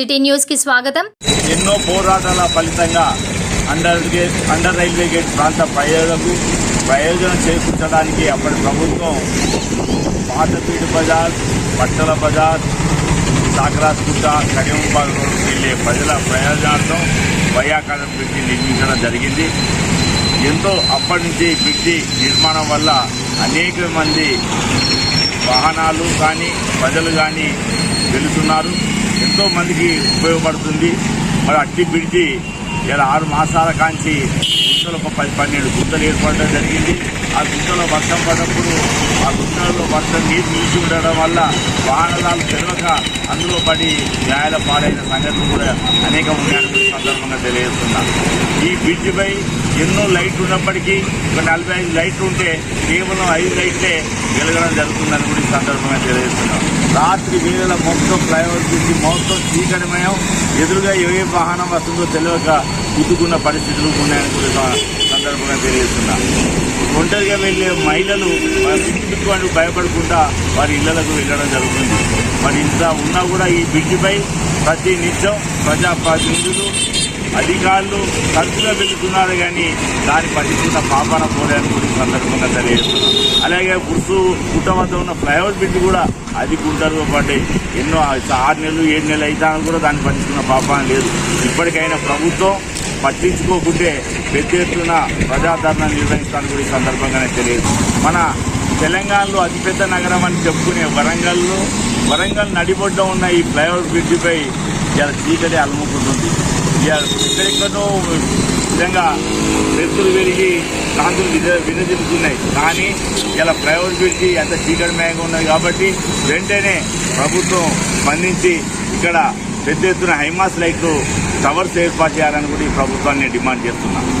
City న్యూస్కి స్వాగతం. ఎన్నో పోరాటాల ఫలితంగా under gate under railway gate ప్రాంత ప్రజలకు ప్రయోజనం చేకూర్చడానికి అప్పటి ప్రభుత్వం పాతపీడు బజార్ బట్టల బజార్ సాకరాస్గుట్ట కరీంబాగ్ రోడ్డు వెళ్ళే ప్రజల ప్రయోజనార్థం వయాకాలం బ్రిడ్జి నిర్మించడం జరిగింది. ఎంతో అప్పటి నుంచి బ్రిడ్జి నిర్మాణం వల్ల అనేక మంది వాహనాలు కానీ ప్రజలు కానీ వెళుతున్నారు. ఎంతో మందికి ఉపయోగపడుతుంది. మరి అట్టి బ్రిడ్జి ఇలా ఆరు మాసాల కాంచి గుంతలు ఒక పది పన్నెండు గుంతలు ఏర్పడడం జరిగింది. ఆ గుంటలో వర్షం పడినప్పుడు ఆ గుంటలో వర్షం నీరు నిలిచి ఉండడం వల్ల వాహనాలు తెలియక అందులో పడి న్యాయాల పాలైన సంగతులు కూడా అనేక ఉన్నాయని సందర్భంగా తెలియజేస్తున్నా. ఈ బ్రిడ్జిపై ఎన్నో లైట్లు ఉన్నప్పటికీ ఒక నలభై ఐదు లైట్లు ఉంటే కేవలం ఐదు లైట్లే వెలగడం జరుగుతుందని కూడా ఈ సందర్భంగా తెలియజేస్తున్నాం. రాత్రి వేళల మొత్తం ఫ్లైఓవర్ బ్రిడ్జి మొత్తం చీకటిమయం ఎదురుగా ఏ వాహనం వస్తుందో తెలియక కుట్టుకున్న పరిస్థితులు ఉన్నాయని కూడా సందర్భంగా తెలియజేస్తున్నా. ఒంటరిగా వెళ్ళే మహిళలు ఇంటికి భయపడకుండా వారి ఇళ్ళకు వెళ్ళడం జరుగుతుంది. మరి ఇంత ఉన్నా కూడా ఈ బ్రిడ్జిపై ప్రతి నిత్యం ప్రజాప్రతినిధులు అధికారులు తరచుగా వెళ్తున్నారు కానీ దాని పట్టించుకున్న పాపాన పోలేని కూడా సందర్భంగా తెలియజేస్తున్నాం. అలాగే గుర్సు గుట్ట వద్ద ఉన్న ఫ్లైఓవర్ బ్రిడ్జ్ కూడా అది గుంటలు పాటు ఎన్నో ఆరు నెలలు ఏడు నెలలు అయితా కూడా దాన్ని పట్టించుకున్న పాపాన లేదు. ఇప్పటికైనా ప్రభుత్వం పట్టించుకోకుంటే పెద్ద ఎత్తున ప్రజాదరణ నిర్వహిస్తాను కూడా ఈ సందర్భంగానే తెలియదు. మన తెలంగాణలో అతిపెద్ద నగరం అని చెప్పుకునే వరంగల్లో వరంగల్ నడిబొడ్డ ఉన్న ఈ ఫ్లైఓవర్ బ్రిడ్జిపై ఇలా చీకటి అలుముకుంటుంది. ఇలా ఎక్కడెక్కడో విధంగా వ్యక్తులు పెరిగి కాంతులు విద కానీ ఇలా ఫ్లైఓవర్ బ్రిడ్జి ఎంత చీకటిమయంగా ఉన్నది కాబట్టి వెంటనే ప్రభుత్వం స్పందించి ఇక్కడ పెద్ద ఎత్తున హైమాస్ లైట్లు టవర్స్ ఏర్పాటు చేయాలని కూడా ఈ ప్రభుత్వాన్ని డిమాండ్ చేస్తున్నాను